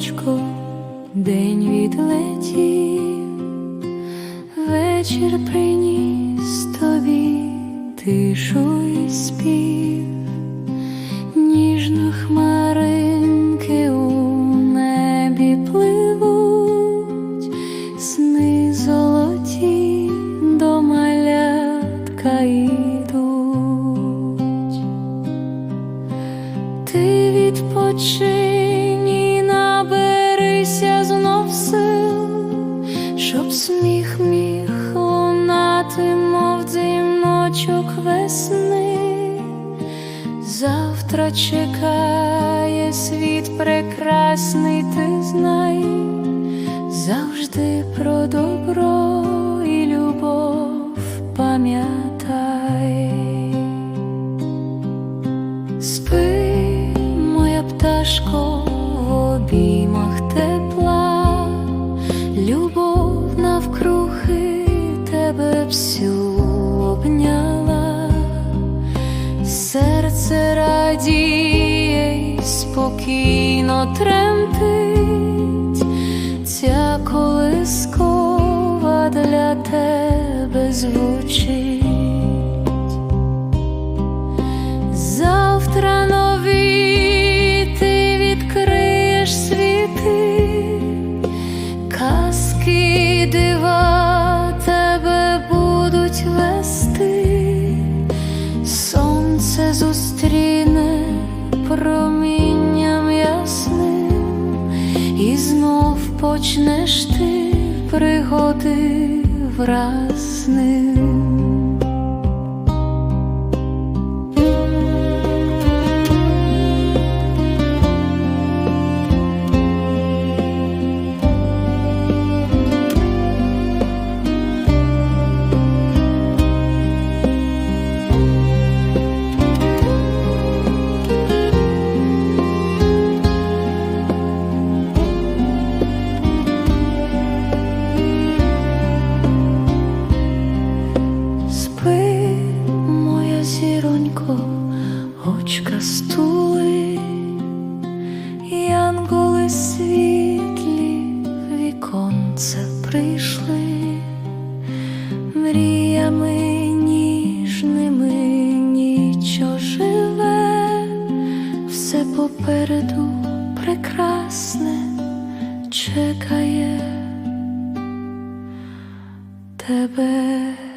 Спи, день відлетів, вечір приніс тобі тишу й спів, ніжно хмаринки у небі пливуть, сни золоті до малятка йдуть. Ти відпочинь сміх міг лунати, мов дзвіночок весни. Завтра чекає світ прекрасний, ти знай, завжди про добро і любов пам'ятай. Спи, моя пташко, серце спокійно тремтить, ця колискова для тебе звучить. Почнеш ти пригоди враз. Попереду прекрасне чекає тебе.